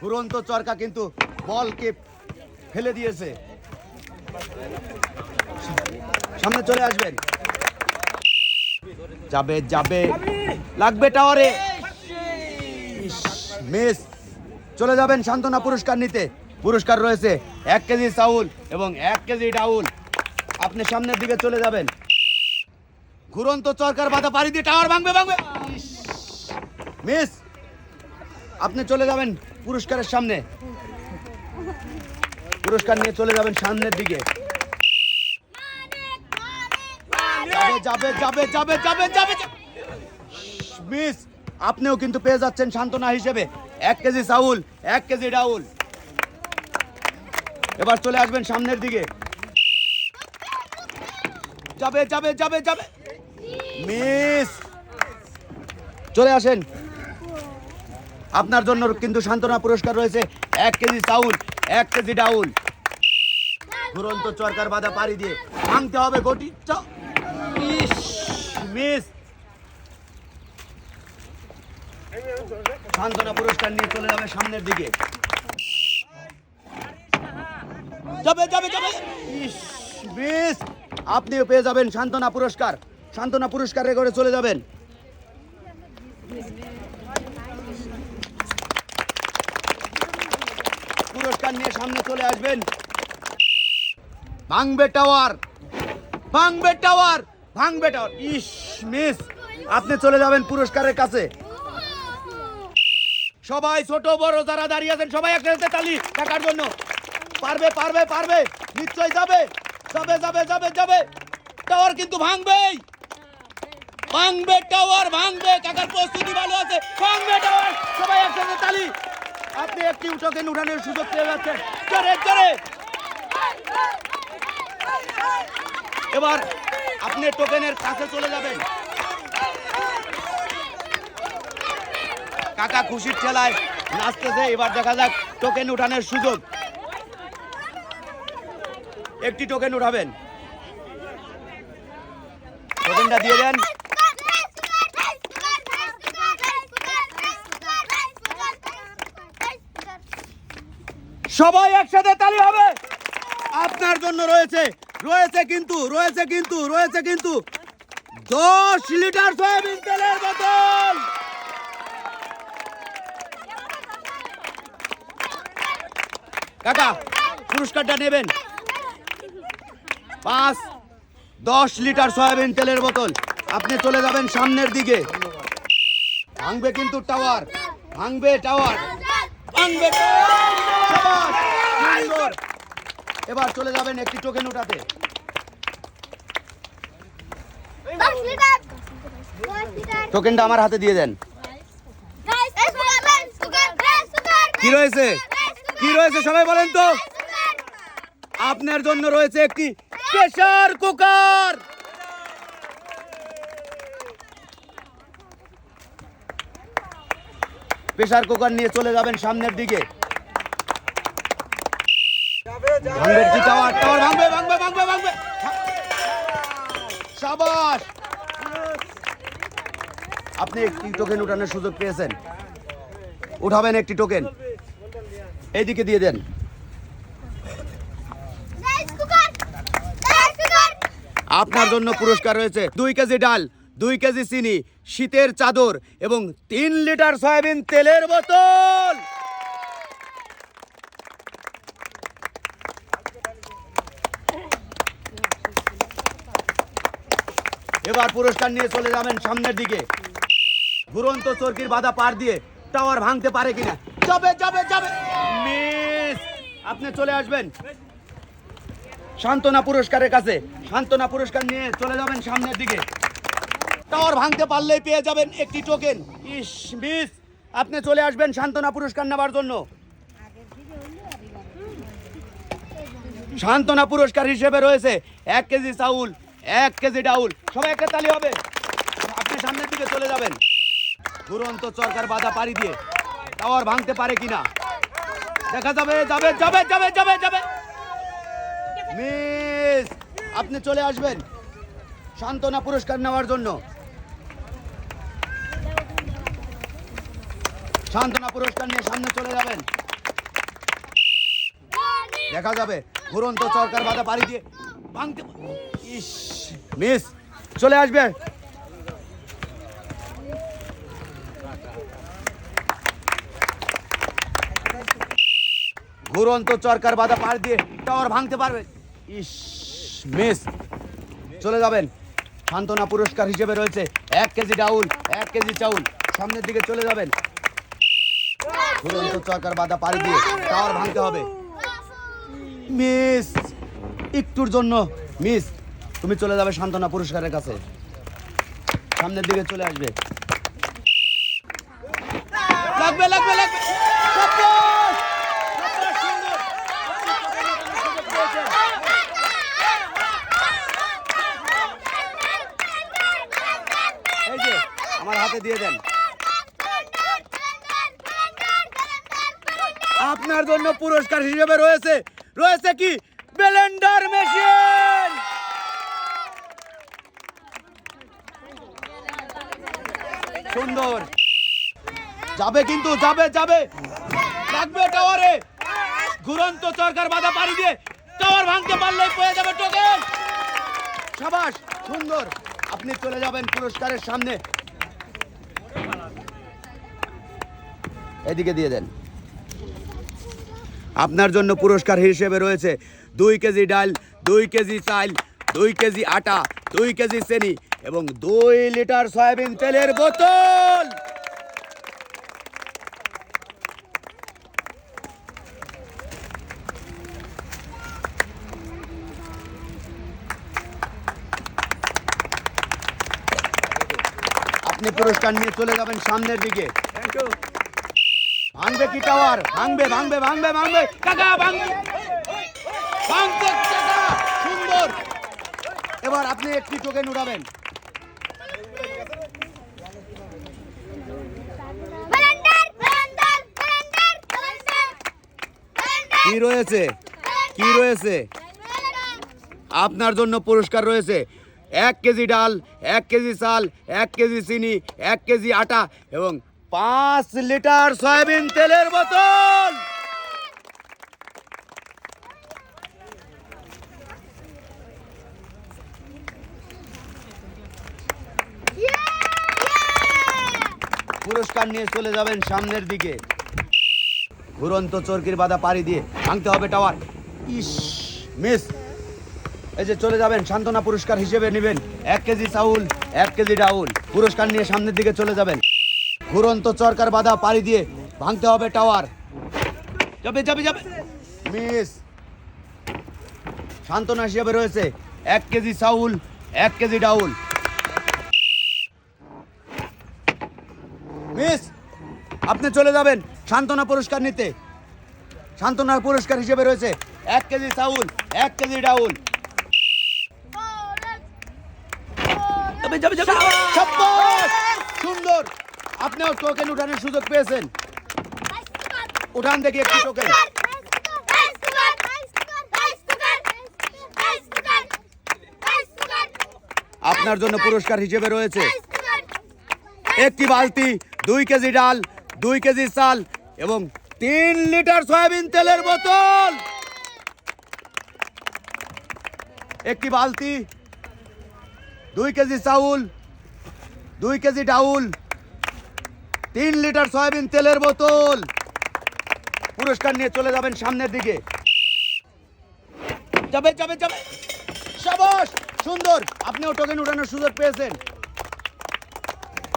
ঘুরন্ত চরকা কিন্তু বলকে ফেলে দিয়েছে। সামনে চলে আসবেন। যাবে যাবে। লাগবে টাওয়ারে। মিস। চলে যাবেন সান্ত্বনা পুরস্কার নিতে। পুরস্কার রয়েছে এক কেজি চাউল এবং এক কেজি ডাউল। আপনি সামনের দিকে চলে যাবেন। ঘুরন্ত চরকার বাধা পাড়ি দিয়ে টাওয়ার ভাঙবে ভাঙবে। মিস। আপনি চলে যাবেন পুরস্কারের সামনে। পুরস্কার নিয়ে চলে যাবেন সামনের দিকে। আপনিও কিন্তু পেয়ে যাচ্ছেন সান্ত্বনা হিসেবে। এক কেজি চাউল, এক কেজি ডাউল। এবার চলে আসবেন সামনের দিকে। যাবে যাবে যাবে যাবে। মিস, চলে আসেন। আপনার জন্য কিন্তু সান্ত্বনা পুরস্কার রয়েছে। এক কেজি চাউল, এক কেজি ডাউল। দুরন্ত চরকার বাধা পাড়ি দিয়ে ভাঙতে হবে গটি। মিস। সান্ত্বনা পুরস্কার নিয়ে চলে যাবে সামনের দিকে। যাবে যাবে যাবে। মিস। আপনিও পেয়ে যাবেন সান্ত্বনা পুরস্কার। সান্ত্বনা পুরস্কারে করে চলে যাবেন পুরস্কার নিয়ে সামনে চলে আসবেন। ভাঙবে টাওয়ার ভাঙবে টাওয়ার ভাঙবে টাওয়ার। ইস, মিস, আপনি চলে যাবেন পুরস্কারের কাছে। সবাই ছোট, বড়, যারা দাঁড়িয়ে আছেন, সবাই একসাথে তালি টাকার জন্য। পারবে পারবে পারবে নিশ্চয় যাবে। যাবে যাবে যাবে যাবে। টাওয়ার কিন্তু ভাঙবেই। ভাঙবে টাওয়ার, ভাঙবে, কাকার প্রস্তুতি ভালো আছে। ভাঙবে টাওয়ার, সবাই একসাথে তালি আপনি একটি টোকেন উঠানোর সুযোগ পেয়ে যাচ্ছেন। এবার আপনি টোকেনের কাছে চলে যাবেন। কাকা খুশির ঠেলায় নাচতেছে, এবার দেখা যাক টোকেন উঠানোর সুযোগ। একটি টোকেন উঠাবেন। টোকেনটা দিয়ে দেন। সবাই একসাথে তালি হবে। আপনার জন্য রয়েছে রয়েছে কিন্তু রয়েছে কিন্তু রয়েছে কিন্তু দশ লিটার সয়াবিন তেলের বোতল। কাকা, পুরস্কারটা নেবেন। পাঁচ, দশ লিটার সয়াবিন তেলের বোতল। আপনি চলে যাবেন সামনের দিকে। ভাঙবে কিন্তু টাওয়ার, ভাঙবে টাওয়ার, ভাঙবে সাবাস! এবার চলে যাবেন একটি টোকেন উঠাতে। টোকেনটা আমার হাতে দিয়ে দেন। কি রয়েছে? কি রয়েছে সবাই বলেন তো? আপনার জন্য রয়েছে একটি প্রেসার কুকার। প্রেসার কুকার নিয়ে চলে যাবেন সামনের দিকে। ভাঙবে কি টাওয়ার? টাওয়ার ভাঙবে ভাঙবে ভাঙবে ভাঙবে। সাবাস। আপনি একটি টোকেন উঠানোর সুযোগ পেয়েছেন। উঠাবেন একটি টোকেন এইদিকে দিয়ে দেন। আপনার জন্য পুরস্কার রয়েছে দুই কেজি ডাল দুই কেজি চিনি শীতের চাদর এবং তিন লিটার সয়াবিন তেলের বোতল। এবার পুরস্কার নিয়ে চলে যাবেন সামনের দিকে। ঘুরন্ত চরকির বাধা পার দিয়ে টাওয়ার ভাঙতে পারে কিনা? যাবে যাবে যাবে। মিস, আপনি চলে আসবেন। সান্ত্বনা পুরস্কারের কাছে, সান্ত্বনা পুরস্কার নিয়ে চলে যাবেন সামনের দিকে। টাওয়ার ভাঙতে পারলেই পেয়ে যাবেন একটি টোকেন ইস, মিস, আপনি চলে আসবেন সান্ত্বনা পুরস্কার নেবার জন্য। সান্ত্বনা পুরস্কার হিসেবে রয়েছে এক কেজি চাউল এক কেজি ডাউল। সবাই একটা তালি হবে। আপনি সামনের দিকে চলে যাবেন। দুরন্ত চরকার বাধা পাড়ি দিয়ে টাওয়ার ভাঙতে পারে কিনা? দেখা যাবে যাবে যাবে যাবে যাবে যাবে। মিস, আপনি চলে আসবেন। সান্ত্বনা পুরস্কার নেওয়ার জন্য। সান্ত্বনা পুরস্কার নিয়ে সামনে চলে যাবেন। দেখা যাবে ঘুরন্ত চরকার বাধা পাড়ি দিয়ে ভাঙতে ইস মিস চলে আসবে। ঘুরন্ত চরকার বাধা পাড়ি দিয়ে টাওয়ার ভাঙতে পারবে। ইস মিস চলে যাবেন। সান্ত্বনা পুরস্কার হিসেবে রয়েছে এক কেজি ডাউল, এক কেজি চাউল। সামনের দিকে চলে যাবেন। ঘুরন্ত চরকার বাধা পাড়ি দিয়ে টাওয়ার ভাঙতে হবে। মিস একটুর জন্য। মিস, তুমি চলে যাবে সান্ত্বনা পুরস্কারের কাছে। সামনের দিকে চলে আসবে। লাগবে লাগবে লাগবে। আমার হাতে দিয়ে দেন। আপনার জন্য পুরস্কার হিসেবে রয়েছে। রয়েছে কি? Blender machine. সুন্দর। যাবে কিন্তু, যাবে যাবে। লাগবে টাওয়ারে। ঘুরন্ত চরকার বাধা পাড়ি দিয়ে টাওয়ার ভাঙতে পারলে পেয়ে যাবে টোকেন। সাবাস, সুন্দর। আপনি চলে যাবেন পুরস্কারের সামনে। এদিকে দিয়ে দেন। আপনার জন্য পুরস্কার হিসেবে রয়েছে দুই কেজি ডাল দুই কেজি চাল দুই কেজি আটা দুই কেজি চেনি এবং দুই লিটার সয়াবিন তেলের বোতল। আপনি পুরস্কার নিয়ে চলে যাবেন সামনের দিকে। ভাঙবে কি টাওয়ার ভাঙবে ভাঙবে ভাঙবে ভাঙবে। কাকা ভাঙবে। সুন্দর। এবার আপনি একটি টোকেন উঠাবেন কি রয়েছে? কি রয়েছে? আপনার জন্য পুরস্কার রয়েছে। এক কেজি ডাল এক কেজি চাল এক কেজি চিনি এক কেজি আটা এবং পাঁচ লিটার সয়াবিন তেলের বোতল। পুরস্কার নিয়ে চলে যাবেন সামনের দিকে। ঘুরন্ত চরকির বাধা পাড়ি দিয়ে ভাঙতে হবে টাওয়ার। ইস, মিস। এই যে চলে যাবেন, সান্ত্বনা পুরস্কার হিসেবে নেবেন। এক কেজি চাউল, এক কেজি ডাউল। পুরস্কার নিয়ে সামনের দিকে চলে যাবেন। ঘুরন্ত চরকার বাধা পাড়ি দিয়ে ভাঙতে হবে টাওয়ার। যাবে যাবে যাবে। মিস। সান্ত্বনা হিসেবে রয়েছে এক কেজি চাউল, এক কেজি ডাউল। মিস আপনি চলে যাবেন সান্ত্বনা পুরস্কার নিতে। সান্ত্বনার পুরস্কার হিসেবে রয়েছে এক কেজি চাউল এক কেজি ডাউল! সুন্দর। আপনিও টোকেন উঠানোর সুযোগ পেয়েছেন। উঠান দেখি একটি টোকেন। আপনার জন্য পুরস্কার হিসেবে রয়েছে। একটি বালতি দুই কেজি ডাল, দুই কেজি চাল এবং তিন লিটার সয়াবিন তেলের বোতল। একটি বালতি, দুই কেজি চাউল, দুই কেজি ডাউল, তিন লিটার সয়াবিন তেলের বোতল। পুরস্কার নিয়ে চলে যাবেন সামনের দিকে। যাবে যাবে যাবে সাবাস, সুন্দর। আপনিও টোকেন উঠানোর সুযোগ পেয়েছেন।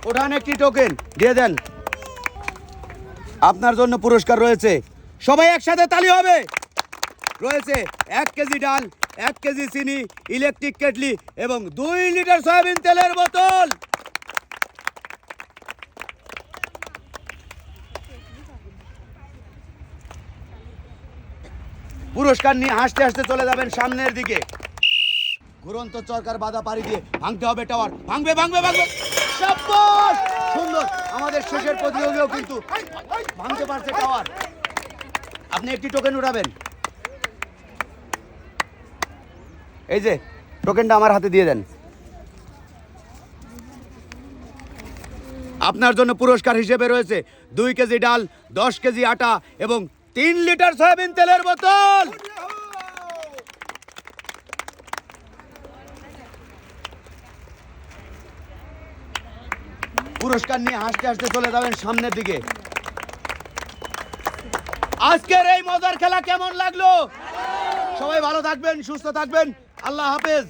ওঠান একটি টোকেন দিয়ে দেন। আপনার জন্য পুরস্কার রয়েছে। সবাই একসাথে তালি হবে। রয়েছে এক কেজি ডাল, এক কেজি চিনি ইলেকট্রিক কেটলি এবং দুই লিটার সয়াবিন তেলের বোতল। পুরস্কার নিয়ে হাসতে হাসতে চলে যাবেন সামনের দিকে। ঘুরন্ত চরকার বাধা পাড়ি দিয়ে ভাঙতে হবে টাওয়ার ভাঙবে ভাঙবে ভাঙবে! সুন্দর। আমাদের শেষের প্রতিযোগীও কিন্তু ভাঙতে পারছে টাওয়ার আপনি একটি টোকেন উঠাবেন। এই যে টোকেনটা আমার হাতে দিয়ে দেন। আপনার জন্য পুরস্কার হিসেবে রয়েছে দুই কেজি ডাল, দশ কেজি আটা এবং তিন লিটার সয়াবিন তেলের বোতল। পুরস্কার নিয়ে হাসতে হাসতে চলে যাবেন সামনের দিকে। আজকের এই মজার খেলা কেমন লাগল? সবাই ভালো থাকবেন, সুস্থ থাকবেন। আল্লাহ হাফেজ।